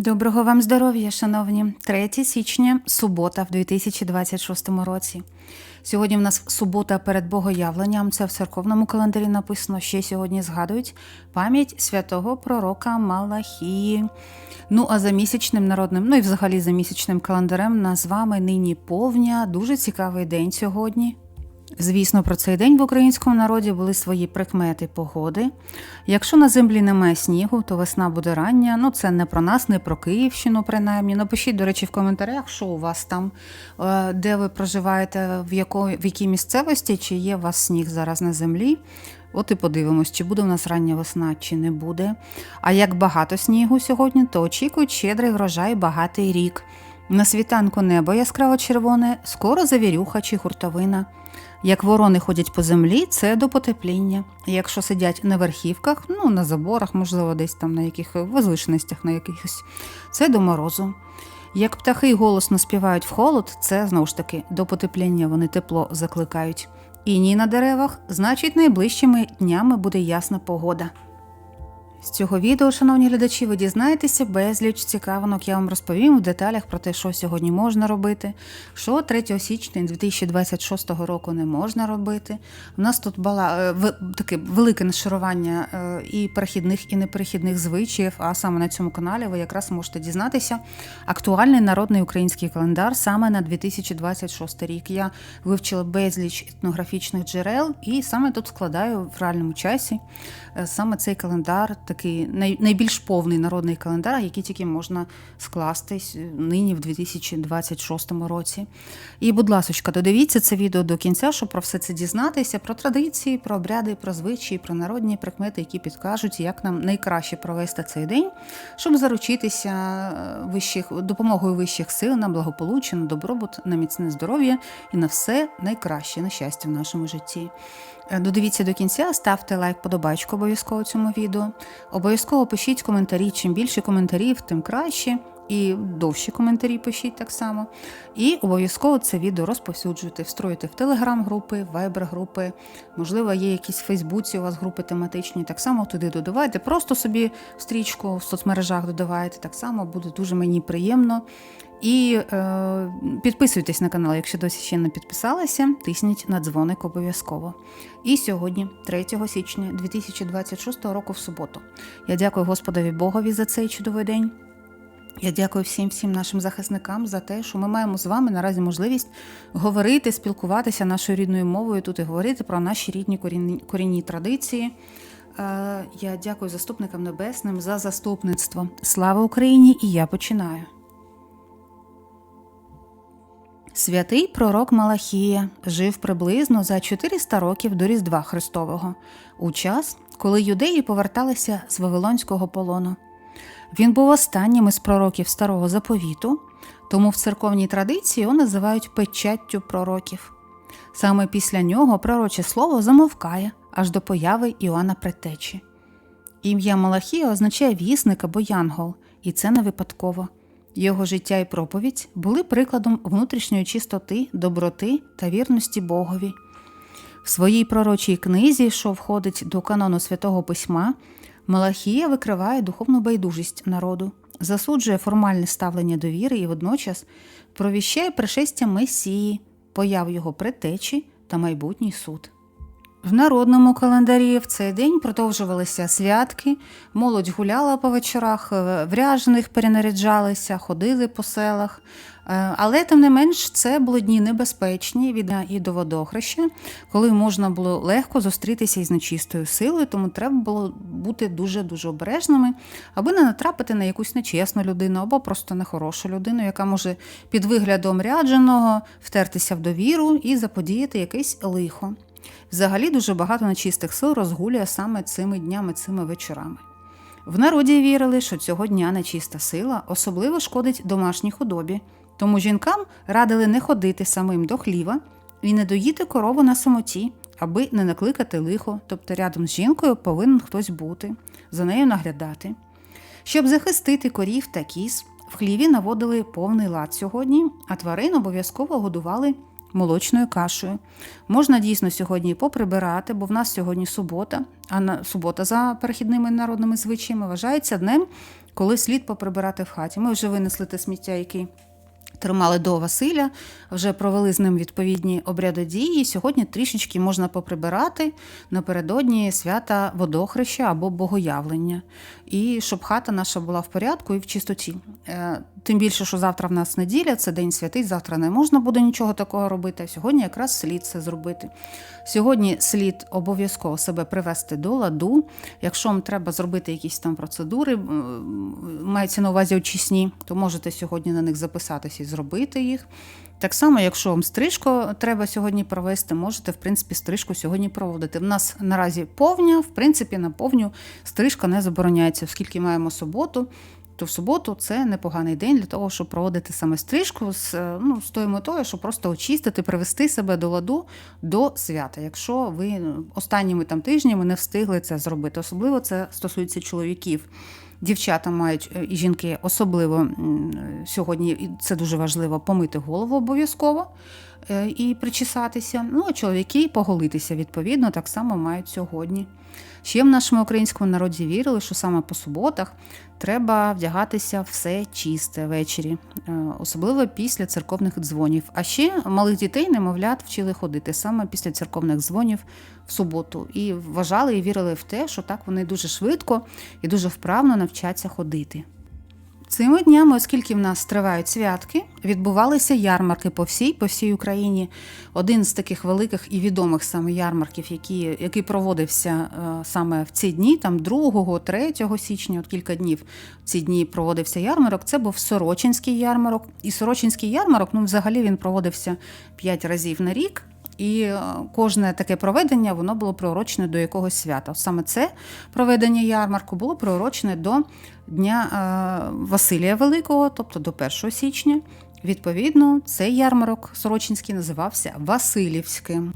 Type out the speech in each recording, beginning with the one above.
Доброго вам здоров'я, шановні. 3 січня, субота в 2026 році. Сьогодні в нас субота перед Богоявленням. Це в церковному календарі написано. Ще сьогодні згадують пам'ять святого пророка Малахії. Ну а за місячним народним, ну і взагалі за місячним календарем, нас з вами нині повня. Дуже цікавий день сьогодні. Звісно, про цей день в українському народі були свої прикмети погоди. Якщо на землі немає снігу, то весна буде рання. Ну, це не про нас, не про Київщину, принаймні. Напишіть, до речі, в коментарях, що у вас там, е, де ви проживаєте, в, якої, в якій місцевості, чи є у вас сніг зараз на землі. От і подивимось, чи буде у нас рання весна, чи не буде. А як багато снігу сьогодні, то очікують щедрий врожай багатий рік. На світанку небо яскраво червоне, скоро завірюха чи гуртовина. Як ворони ходять по землі, це до потепління. Якщо сидять на верхівках, ну на заборах, можливо, десь там на яких возвишеностях, на якихось, це до морозу. Як птахи голосно співають в холод, це знову ж таки до потепління вони тепло закликають. Іній на деревах, значить, найближчими днями буде ясна погода. З цього відео, шановні глядачі, ви дізнаєтеся безліч цікавинок. Я вам розповім в деталях про те, що сьогодні можна робити, що 3 січня 2026 року не можна робити. У нас тут було таке велике нашарування е, і перехідних, і неперехідних звичаїв. А саме на цьому каналі ви якраз можете дізнатися актуальний народний український календар саме на 2026 рік. Я вивчила безліч етнографічних джерел і саме тут складаю в реальному часі е, саме цей календар такий найбільш повний народний календар, який тільки можна скласти нині в 2026 році. І, будь ласка, додивіться це відео до кінця, щоб про все це дізнатися, про традиції, про обряди, про звичаї, про народні прикмети, які підкажуть, як нам найкраще провести цей день, щоб заручитися е, вищих допомогою вищих сил на благополуччя, на добробут, на міцне здоров'я і на все найкраще на щастя в нашому житті. Е, додивіться до кінця, ставте лайк, подобачку обов'язково цьому відео. Обов'язково пишіть коментарі. Чим більше коментарів, тим краще. І довші коментарі пишіть так само. І обов'язково це відео розповсюджуйте, встроїте в телеграм-групи, вайбер-групи, можливо, є якісь в Фейсбуці у вас групи тематичні. Так само туди додавайте. Просто собі стрічку в соцмережах додавайте. Так само буде дуже мені приємно. І е, підписуйтесь на канал, якщо досі ще не підписалися, тисніть на дзвоник обов'язково. І сьогодні, 3 січня 2026 року, в суботу, я дякую Господові Богові за цей чудовий день. Я дякую всім всім нашим захисникам за те, що ми маємо з вами наразі можливість говорити, спілкуватися нашою рідною мовою тут і говорити про наші рідні корінні, корінні традиції. Е, я дякую заступникам небесним за заступництво. Слава Україні! І я починаю. Святий пророк Малахія жив приблизно за 400 років до Різдва Христового, у час, коли юдеї поверталися з Вавилонського полону. Він був останнім із пророків старого заповіту, тому в церковній традиції його називають печаттю пророків. Саме після нього пророче слово замовкає аж до появи Іоанна Предтечі. Ім'я Малахія означає вісник або янгол, і це не випадково. Його життя і проповідь були прикладом внутрішньої чистоти, доброти та вірності Богові. В своїй пророчій книзі, що входить до канону святого письма, Малахія викриває духовну байдужість народу, засуджує формальне ставлення до віри і водночас провіщає пришестя Месії, появ його предтечі та майбутній суд. В народному календарі в цей день продовжувалися святки, молодь гуляла по вечорах, е, вряжених перенаряджалися, ходили по селах. Е, але, тим не менш, це були дні небезпечні від і до водохреща, коли можна було легко зустрітися із нечистою силою, тому треба було бути дуже-дуже обережними, аби не натрапити на якусь нечесну людину або просто нехорошу людину, яка може під виглядом рядженого втертися в довіру і заподіяти якесь лихо. Взагалі дуже багато нечистих сил розгулює саме цими днями, цими вечорами. В народі вірили, що цього дня нечиста сила особливо шкодить домашній худобі, тому жінкам радили не ходити самим до хліва і не доїти корову на самоті, аби не накликати лихо, тобто рядом з жінкою повинен хтось бути, за нею наглядати. Щоб захистити корів та кіз, в хліві наводили повний лад сьогодні, а тварин обов'язково годували молочною кашею. Можна дійсно сьогодні поприбирати, бо в нас сьогодні субота, а на субота за перехідними народними звичаями вважається днем коли слід поприбирати в хаті. Ми вже винесли те сміття, який тримали до Василя, вже провели з ним відповідні обрядодії. Сьогодні трішечки можна поприбирати напередодні свята водохреща або богоявлення. І щоб хата наша була в порядку і в чистоті. Е, Тим більше, що завтра в нас неділя, це день святий, завтра не можна буде нічого такого робити. Сьогодні якраз слід це зробити. Сьогодні слід обов'язково себе привести до ладу. Якщо вам треба зробити якісь там процедури, мається на увазі очисні, то можете сьогодні на них записатися і зробити їх. Так само, якщо вам стрижку треба сьогодні провести, можете, в принципі, стрижку сьогодні проводити. В нас наразі повня, в принципі, на повню стрижка не забороняється, оскільки маємо суботу. То в суботу це непоганий день для того, щоб проводити саме стрижку з, е, ну, з тою метою, щоб просто очистити, привести себе до ладу до свята. Якщо ви е, останніми там тижнями не встигли це зробити, особливо це стосується чоловіків. Дівчата мають е, і жінки особливо е, сьогодні, і це дуже важливо, помити голову обов'язково е, і причесатися. Ну, а чоловіки поголитися відповідно так само мають сьогодні. Ще в нашому українському народі вірили, що саме по суботах треба вдягатися все чисте ввечері, е, особливо після церковних дзвонів. А ще малих дітей, немовлят, вчили ходити саме після церковних дзвонів в суботу. І вважали і вірили в те, що так вони дуже швидко і дуже вправно навчаться ходити. Цими днями, оскільки в нас тривають святки, відбувалися ярмарки по всій по всій Україні. Один з таких великих і відомих саме ярмарків, які, який проводився е, саме в ці дні, там 2, 3 січня, от кілька днів в ці дні проводився ярмарок. Це був Сорочинський ярмарок. І Сорочинський ярмарок, ну взагалі він проводився 5 разів на рік. І е, кожне таке проведення воно було приурочене до якогось свята. Саме це проведення ярмарку було приурочене до Дня е, Василія Великого, тобто до 1 січня. Відповідно, цей ярмарок Сорочинський називався Василівським.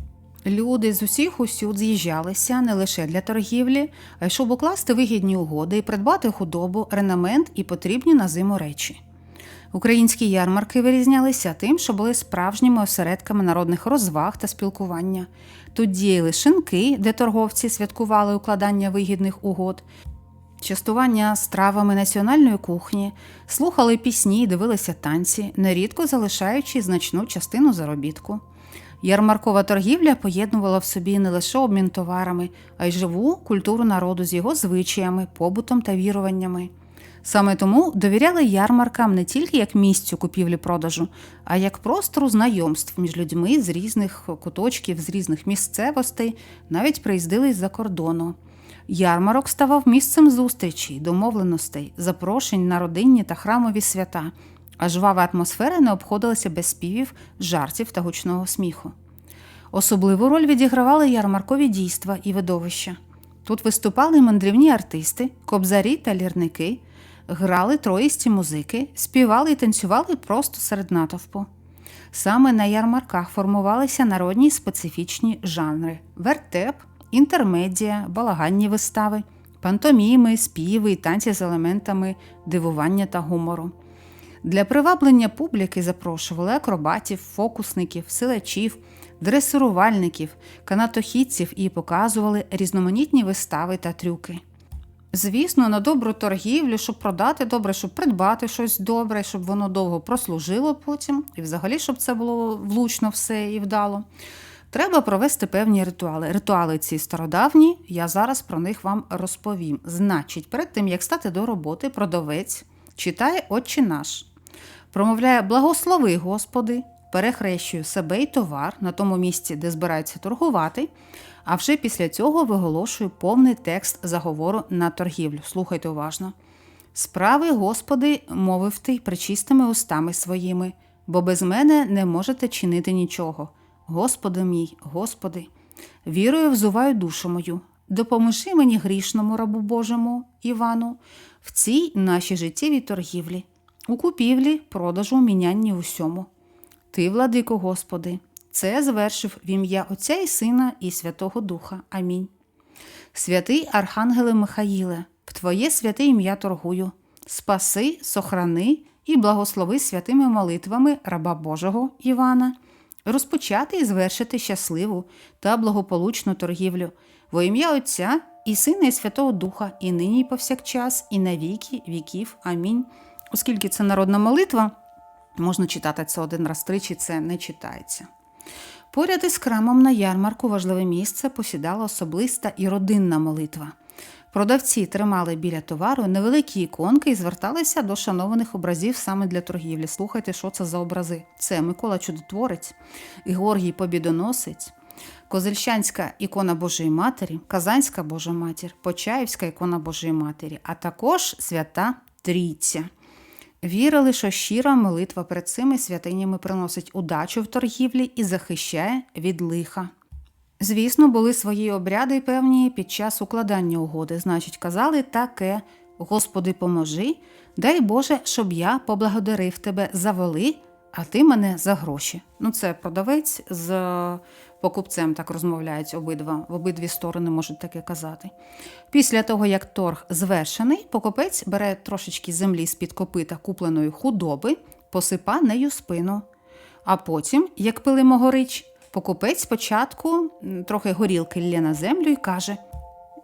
Люди з усіх усюд з'їжджалися не лише для торгівлі, а й щоб укласти вигідні угоди і придбати худобу, ренамент і потрібні на зиму речі. Українські ярмарки вирізнялися тим, що були справжніми осередками народних розваг та спілкування. Тут діяли шинки, де торговці святкували укладання вигідних угод, частування стравами національної кухні, слухали пісні і дивилися танці, нерідко залишаючи значну частину заробітку. Ярмаркова торгівля поєднувала в собі не лише обмін товарами, а й живу культуру народу з його звичаями, побутом та віруваннями. Саме тому довіряли ярмаркам не тільки як місцю купівлі-продажу, а як простору знайомств між людьми з різних куточків, з різних місцевостей, навіть приїздили з-за кордону. Ярмарок ставав місцем зустрічей, домовленостей, запрошень на родинні та храмові свята, а жвава атмосфера не обходилася без співів, жартів та гучного сміху. Особливу роль відігравали ярмаркові дійства і видовища. Тут виступали мандрівні артисти, кобзарі та лірники, грали троїсті музики, співали і танцювали просто серед натовпу. Саме на ярмарках формувалися народні специфічні жанри: вертеп, інтермедія, балаганні вистави, пантоміми, співи і танці з елементами дивування та гумору. Для приваблення публіки запрошували акробатів, фокусників, силачів, дресирувальників, канатохідців і показували різноманітні вистави та трюки. Звісно, на добру торгівлю, щоб продати добре, щоб придбати щось добре, щоб воно довго прослужило потім, і взагалі, щоб це було влучно все і вдало. Треба провести певні ритуали. Ритуали ці стародавні, я зараз про них вам розповім. Значить, перед тим як стати до роботи, продавець читає Отче наш, промовляє Благослови, Господи, перехрещує себе й товар на тому місці, де збирається торгувати. А вже після цього виголошую повний текст заговору на торгівлю. Слухайте уважно. Справи, Господи, мовив ти причистими устами своїми, бо без мене не можете чинити нічого. Господи мій, Господи, вірою взуваю душу мою. Допоможи мені грішному рабу Божому Івану в цій нашій життєвій торгівлі, у купівлі, продажу, мінянні усьому. Ти, владико Господи, це звершив в ім'я Отця і Сина і Святого Духа. Амінь. Святий Архангеле Михаїле, в Твоє святе ім'я торгую, спаси, сохрани і благослови святими молитвами раба Божого Івана, розпочати і звершити щасливу та благополучну торгівлю во ім'я Отця і Сина, і Святого Духа, і нині, і повсякчас, і на віки віків. Амінь. Оскільки це народна молитва, можна читати це один раз тричі, це не читається. Поряд із храмом на ярмарку важливе місце посідала особиста і родинна молитва. Продавці тримали біля товару невеликі іконки і зверталися до шанованих образів саме для торгівлі. Слухайте, що це за образи. Це Микола Чудотворець, Георгій Побідоносець, Козельщанська ікона Божої Матері, Казанська Божа Матір, Почаївська ікона Божої Матері, а також свята Трійця. Вірили, що щира молитва перед цими святинями приносить удачу в торгівлі і захищає від лиха. Звісно, були свої обряди певні під час укладання угоди. Значить, казали таке: Господи, поможи, дай Боже, щоб я поблагодарив тебе за воли, а ти мене за гроші. Ну, це продавець з покупцем так розмовляють обидва, в обидві сторони можуть таке казати. Після того, як торг звершений, покупець бере трошечки землі з-під копита купленої худоби, посипа нею спину. А потім, як пили могорич, покупець спочатку трохи горілки лє на землю і каже: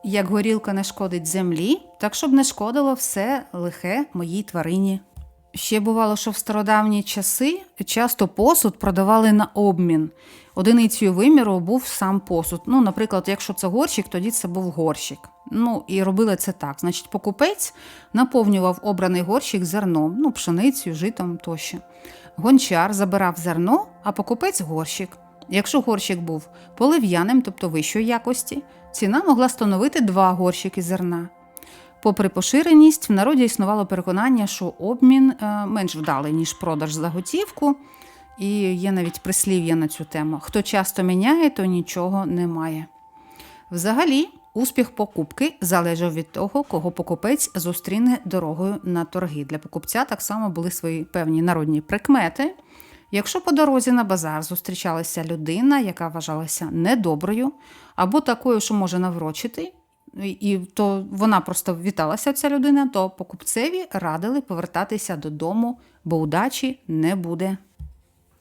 як горілка не шкодить землі, так щоб не шкодило все лихе моїй тварині. Ще бувало, що в стародавні часи часто посуд продавали на обмін. Одиницею виміру був сам посуд. Ну, наприклад, якщо це горщик, тоді це був горщик. Ну і робили це так. Значить, покупець наповнював обраний горщик зерном, ну, пшеницею, житом тощо. Гончар забирав зерно, а покупець горщик. Якщо горщик був полив'яним, тобто вищої якості, ціна могла становити два горщики зерна. Попри поширеність, в народі існувало переконання, що обмін е, менш вдалий, ніж продаж за готівку, і є навіть прислів'я на цю тему: хто часто міняє, то нічого не має. Взагалі, успіх покупки залежав від того, кого покупець зустріне дорогою на торги. Для покупця так само були свої певні народні прикмети. Якщо по дорозі на базар зустрічалася людина, яка вважалася недоброю, або такою, що може наврочити, і то вона просто віталася ця людина, то покупцеві радили повертатися додому, бо удачі не буде.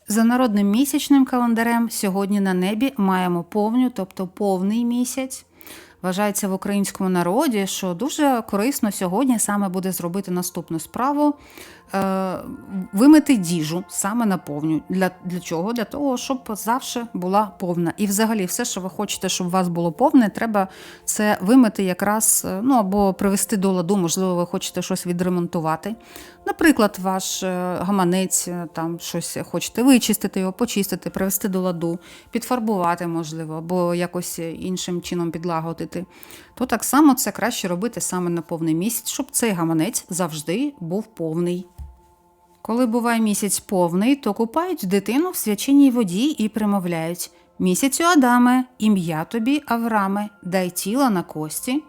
За народним місячним календарем сьогодні на небі маємо повню, тобто повний місяць. Вважається в українському народі, що дуже корисно сьогодні саме буде зробити наступну справу вимити діжу саме на повню. Для, для чого? Для того, щоб завжди була повна. І взагалі, все, що ви хочете, щоб у вас було повне, треба це вимити якраз е, ну або привести до ладу, можливо, ви хочете щось відремонтувати. Наприклад, ваш е, гаманець, е, там щось хочете вичистити його, почистити, привести до ладу, підфарбувати, можливо, або якось іншим чином підлагодити, то так само це краще робити саме на повний місяць, щоб цей гаманець завжди був повний. Коли буває місяць повний, то купають дитину в свяченій воді і примовляють Місяцю Адаме, ім'я тобі, Авраме, дай тіла на кості.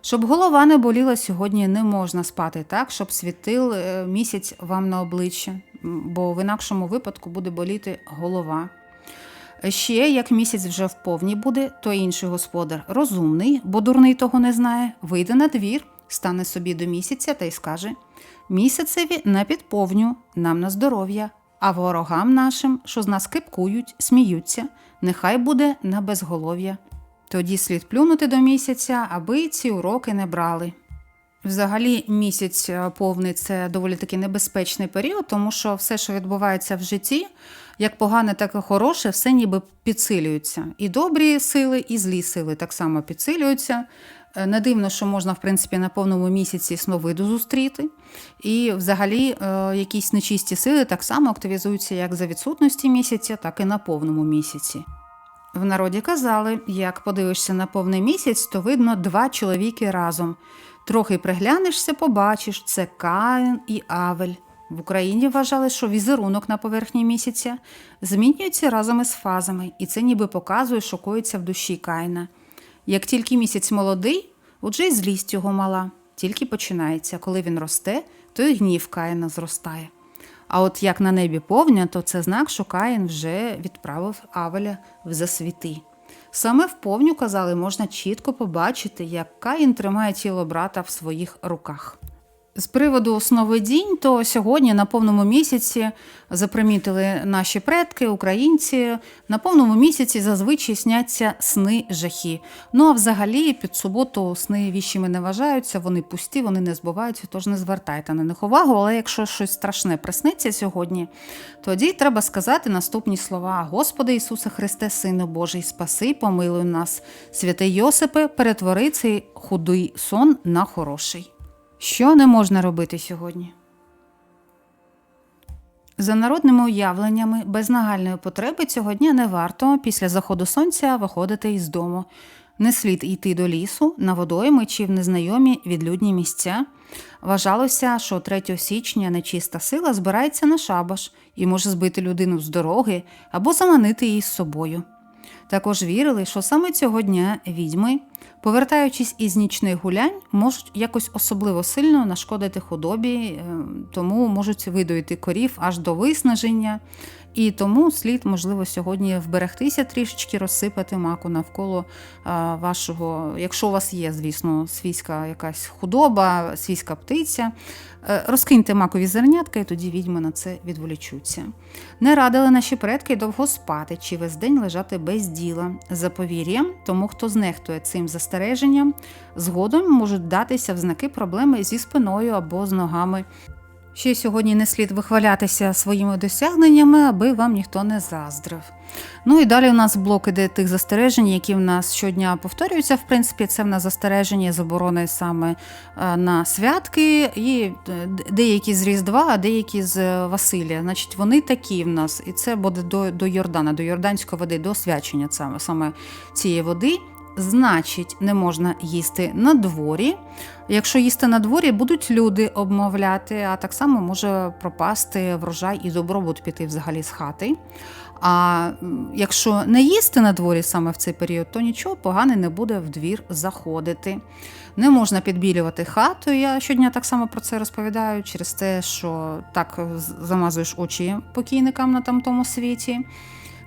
Щоб голова не боліла сьогодні, не можна спати так, щоб світив е, місяць вам на обличчя, бо в інакшому випадку буде боліти голова. Ще як місяць вже в повні буде, то інший господар розумний, бо дурний того не знає, вийде на двір, стане собі до місяця та й скаже: Місяцеві на підповню, нам на здоров'я, а ворогам нашим, що з нас кипкують, сміються, нехай буде на безголов'я. Тоді слід плюнути до місяця, аби ці уроки не брали. Взагалі, місяць е, повний це доволі таки небезпечний період, тому що все, що відбувається в житті, як погане, так і хороше, все ніби підсилюється. І добрі сили, і злі сили так само підсилюються. Е, Не дивно, що можна, в принципі, на повному місяці сновиду зустріти. І взагалі е, якісь нечисті сили так само активізуються як за відсутності місяця, так і на повному місяці. В народі казали, як подивишся на повний місяць, то видно два чоловіки разом. Трохи приглянешся, побачиш це Каїн і Авель. В Україні вважали, що візерунок на поверхні місяця змінюється разом із фазами, і це ніби показує, що коїться в душі Каїна. Як тільки місяць молодий, уже й злість його мала. Тільки починається. Коли він росте, то й гнів Каїна зростає. А от як на небі повня, то це знак, що Каїн вже відправив Авеля в засвіти. Саме в повню, казали, можна чітко побачити, як Каїн тримає тіло брата в своїх руках. З приводу основидінь, то сьогодні на повному місяці запримітили наші предки, українці. На повному місяці зазвичай сняться сни жахи. Ну а взагалі під суботу сни віщими не вважаються, вони пусті, вони не збуваються, тож не звертайте на них увагу. Але якщо щось страшне присниться сьогодні, тоді треба сказати наступні слова: Господи Ісусе Христе, Сину Божий, спаси, помилуй нас, святий Йосипе, перетвори цей худий сон на хороший. Що не можна робити сьогодні? За народними уявленнями, без нагальної потреби цього дня не варто після заходу сонця виходити із дому. Не слід йти до лісу, на водойми чи в незнайомі відлюдні місця. Вважалося, що 3 січня нечиста сила збирається на шабаш і може збити людину з дороги або заманити її з собою. Також вірили, що саме цього дня відьми, повертаючись із нічних гулянь, можуть якось особливо сильно нашкодити худобі, е, тому можуть видоїти корів аж до виснаження. І тому слід, можливо, сьогодні вберегтися трішечки, розсипати маку навколо вашого, якщо у вас є, звісно, свійська якась худоба, свійська птиця. Е, Розкиньте макові зернятка, і тоді відьми на це відволічуться. Не радили наші предки довго спати чи весь день лежати без діла. За повір'ям, тому хто знехтує цим застереженням, згодом можуть датися в знаки проблеми зі спиною або з ногами. Ще сьогодні не слід вихвалятися своїми досягненнями, аби вам ніхто не заздрив. Ну і далі у нас блок іде тих застережень, які в нас щодня повторюються. В принципі, це в нас застереження заборони саме е, на святки, і е, деякі з Різдва, а деякі з Василія. Значить, вони такі в нас, і це буде до, до Йордана, до Йорданської води, до освячення саме, саме цієї води. Значить, не можна їсти на дворі. Якщо їсти на дворі, будуть люди обмовляти, а так само може пропасти врожай і добробут піти взагалі з хати. А якщо не їсти на дворі саме в цей період, то нічого погане не буде в двір заходити. Не можна підбілювати хату. Я щодня так само про це розповідаю, через те, що так замазуєш очі покійникам на тамтому світі.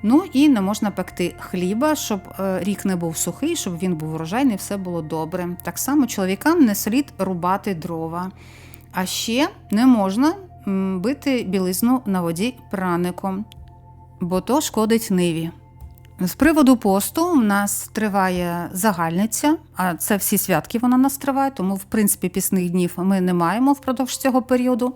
Ну і не можна пекти хліба, щоб е, рік не був сухий, щоб він був урожайний, все було добре. Так само чоловікам не слід рубати дрова. А ще не можна бити білизну на воді праником, бо то шкодить ниві. З приводу посту у нас триває загальниця, а це всі святки вона нас триває, тому в принципі пісних днів ми не маємо впродовж цього періоду.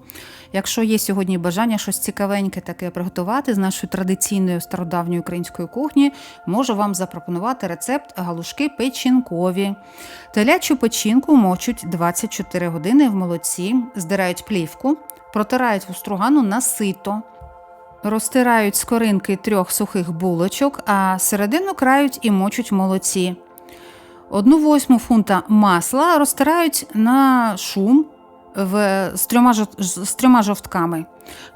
Якщо є сьогодні бажання щось цікавеньке таке приготувати з нашої традиційної стародавньої української кухні, можу вам запропонувати рецепт галушки печінкові. Телячу печінку мочуть 24 години в молоці, здирають плівку, протирають в стругану на сито. Розтирають скоринки трьох сухих булочок, а середину крають і мочуть молоці. Одну восьму фунта масла розтирають на шум в, з, трьома, з трьома жовтками.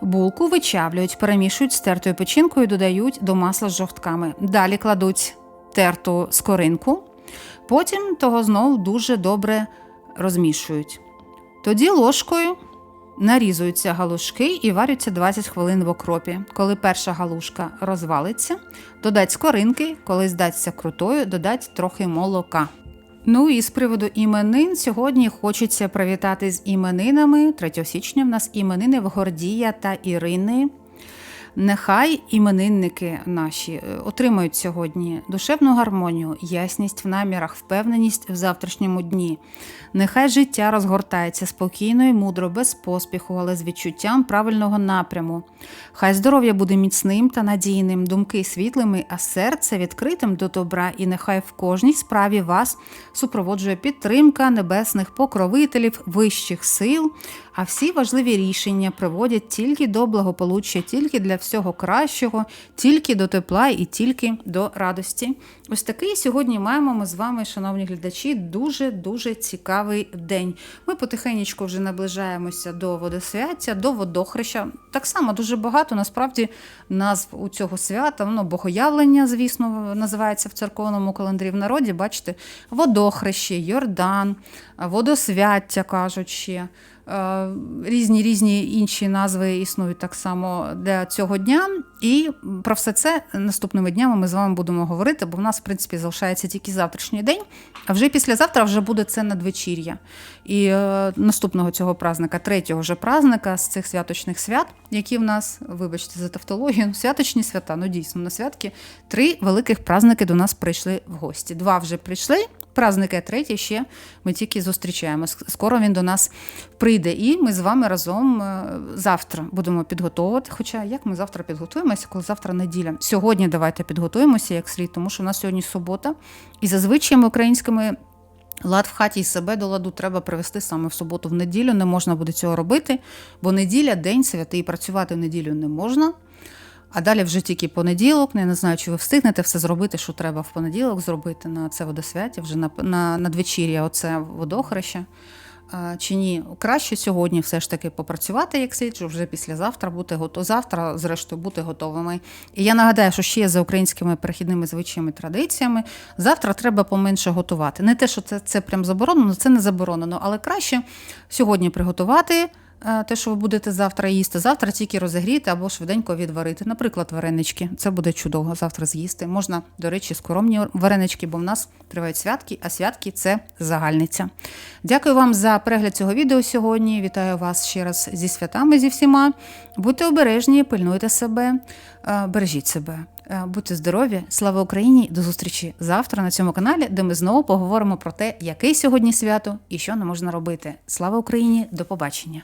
Булку вичавлюють, перемішують з тертою печінкою, додають до масла з жовтками. Далі кладуть терту скоринку, потім того знову дуже добре розмішують. Тоді ложкою нарізуються галушки і варяться 20 хвилин в окропі. Коли перша галушка розвалиться, додать скоринки, коли здасться крутою, додать трохи молока. Ну і з приводу іменин сьогодні хочеться привітати з іменинами. 3 січня в нас іменини в Гордія та Ірини. Нехай іменинники наші е, отримають сьогодні душевну гармонію, ясність в намірах, впевненість в завтрашньому дні. Нехай життя розгортається спокійно і мудро, без поспіху, але з відчуттям правильного напряму. Хай здоров'я буде міцним та надійним, думки світлими, а серце відкритим до добра, і нехай в кожній справі вас супроводжує підтримка небесних покровителів, вищих сил, а всі важливі рішення приводять тільки до благополуччя, тільки для всього кращого, тільки до тепла і тільки до радості. Ось такий сьогодні маємо ми з вами, шановні глядачі, дуже-дуже цікавий день. Ми потихеньку вже наближаємося до водосвяття, до водохреща. Так само дуже багато насправді назв у цього свята, воно богоявлення, звісно, називається в церковному календарі в народі. Бачите, водохреще, Йордан, водосвяття кажуть ще. Різні різні інші назви існують так само для цього дня. І про все це наступними днями ми з вами будемо говорити, бо в нас, в принципі, залишається тільки завтрашній день, а вже післязавтра вже буде це надвечір'я. І е, наступного цього праздника, третього вже праздника з цих святочних свят, які в нас, вибачте за тавтологію, ну, святочні свята, ну дійсно на святки, три великих праздники до нас прийшли в гості. Два вже прийшли. Праздник, третій ще ми тільки зустрічаємо. Скоро він до нас прийде, і ми з вами разом е, завтра будемо підготовувати. Хоча як ми завтра підготуємося, коли завтра неділя? Сьогодні давайте підготуємося як слід, тому що у нас сьогодні субота, і за звичаями українськими Лад в хаті і себе до ладу треба привести саме в суботу в неділю. Не можна буде цього робити, бо неділя день святий, і працювати в неділю не можна. А далі вже тільки понеділок. Не, не знаю, чи ви встигнете все зробити, що треба в понеділок зробити на це водосвяття, вже на, на надвечір'я, оце водохреща. Чи ні, краще сьогодні все ж таки попрацювати як слід, щоб вже післязавтра бути готові. Завтра, зрештою, бути готовими. І я нагадаю, що ще за українськими перехідними звичаями традиціями завтра треба поменше готувати. Не те, що це, це прям заборонено, це не заборонено, але краще сьогодні приготувати. Е, Те, що ви будете завтра їсти, завтра тільки розігріти або швиденько відварити. Наприклад, варенички. Це буде чудово завтра з'їсти. Можна, до речі, скоромні варенички, бо в нас тривають святки, а святки це загальниця. Дякую вам за перегляд цього відео сьогодні. Вітаю вас ще раз зі святами зі всіма. Будьте обережні, пильнуйте себе, е, бережіть себе. Е, Будьте здорові, слава Україні! До зустрічі завтра на цьому каналі, де ми знову поговоримо про те, яке сьогодні свято і що не можна робити. Слава Україні! До побачення!